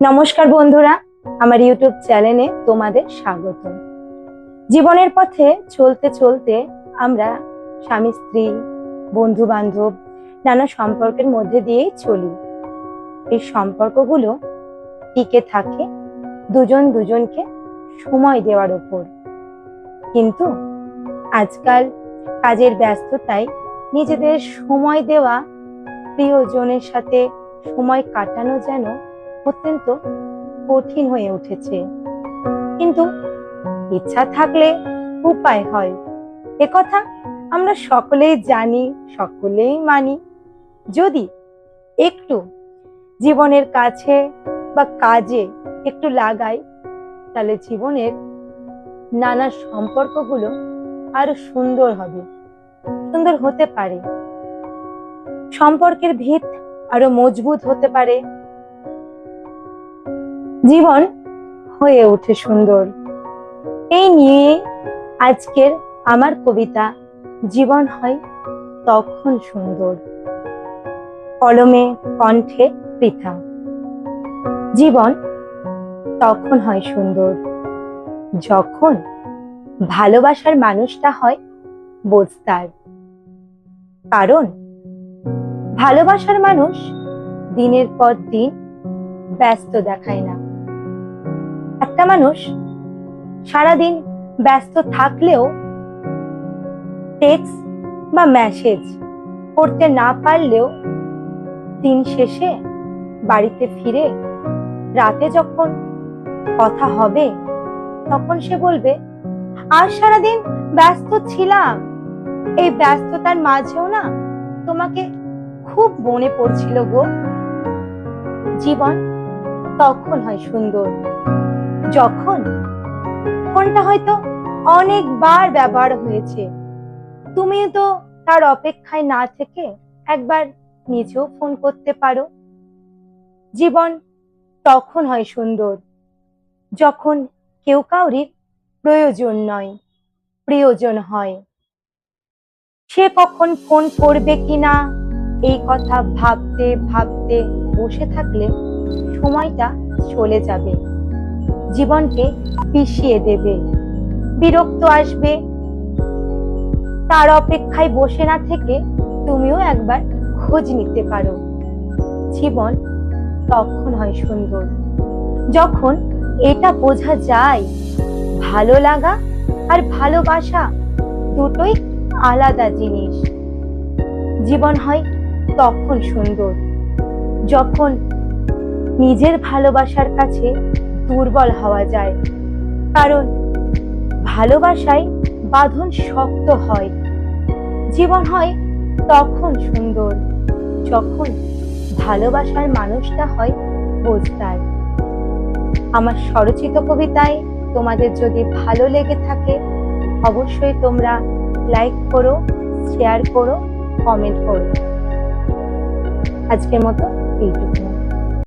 নমস্কার বন্ধুরা, আমার ইউটিউব চ্যানেলে তোমাদের স্বাগত। জীবনের পথে চলতে চলতে আমরা স্বামী, স্ত্রী বন্ধু বান্ধব নানা সম্পর্কের মধ্যে দিয়েই চলি। এই সম্পর্কগুলো টিকে থাকে দুজন দুজনকে সময় দেওয়ার উপর কিন্তু আজকাল কাজের ব্যস্ততায় নিজেদের সময় দেওয়া প্রিয়জনের সাথে সময় কাটানো যেন অত্যন্ত কঠিন হয়ে উঠেছে। কিন্তু ইচ্ছা থাকলে উপায় হয়। একথা আমরা সকলেই জানি, সকলেই মানি। যদি একটু জীবনের কাছে বা কাজে একটু লাগাই, তাহলে জীবনের নানা সম্পর্কগুলো আরও সুন্দর হবে, সুন্দর হতে পারে। সম্পর্কের ভিত আরও মজবুত হতে পারে। জীবন হয়ে ওঠে সুন্দর। এই নিয়ে আজকের আমার কবিতা, জীবন হয় তখন সুন্দর। কলমে কণ্ঠে পৃথা, জীবন তখন হয় সুন্দর। যখন ভালোবাসার মানুষটা হয় বোঝতার কারণ ভালোবাসার মানুষ দিনের পর দিন ব্যস্ত দেখায় না। একটা মানুষ সারাদিন ব্যস্ত থাকলেও টেক্সট বা মেসেজ করতে না পারলেও দিন শেষে বাড়িতে ফিরে, রাতে যখন কথা হবে, তখন সে বলবে আজ সারাদিন ব্যস্ত ছিলাম। এই ব্যস্ততার মাঝেও না তোমাকে খুব মনে পড়ছিল গো। জীবন তখন হয় সুন্দর। যখন? ফোনটা হয়তো অনেকবার ব্যবহার হয়েছে। তুমি তো তার অপেক্ষায় না থেকে একবার নিজেও ফোন করতে পারো। জীবন তখন হয় সুন্দর, যখন কেউ কাউরির প্রয়োজন নয়, প্রিয়জন হয়। সে কখন ফোন করবে কিনা, এই কথা ভাবতে ভাবতে বসে থাকলে সময়টা চলে যাবে। জীবনকে পিষিয়ে দেবে। বিরক্ত আসবে। তার অপেক্ষায় বসে না থেকে তুমিও একবার খোঁজ নিতে পারো। জীবন তখন হয় সুন্দর। যখন এটা বোঝা যায়, ভালো লাগা আর ভালোবাসা দুটোই আলাদা জিনিস। জীবন হয় তখন সুন্দর। যখন নিজের ভালোবাসার কাছে দুর্বল হওয়া যায়। কারণ ভালোবাসায় বাঁধন শক্ত হয়। জীবন হয় তখন সুন্দর, যখন ভালোবাসার মানুষটা হয় বোঝদার আমার স্বরচিত কবিতায় তোমাদের যদি ভালো লেগে থাকে, অবশ্যই তোমরা লাইক করো শেয়ার করো কমেন্ট করো। আজকের মতো এইটুকু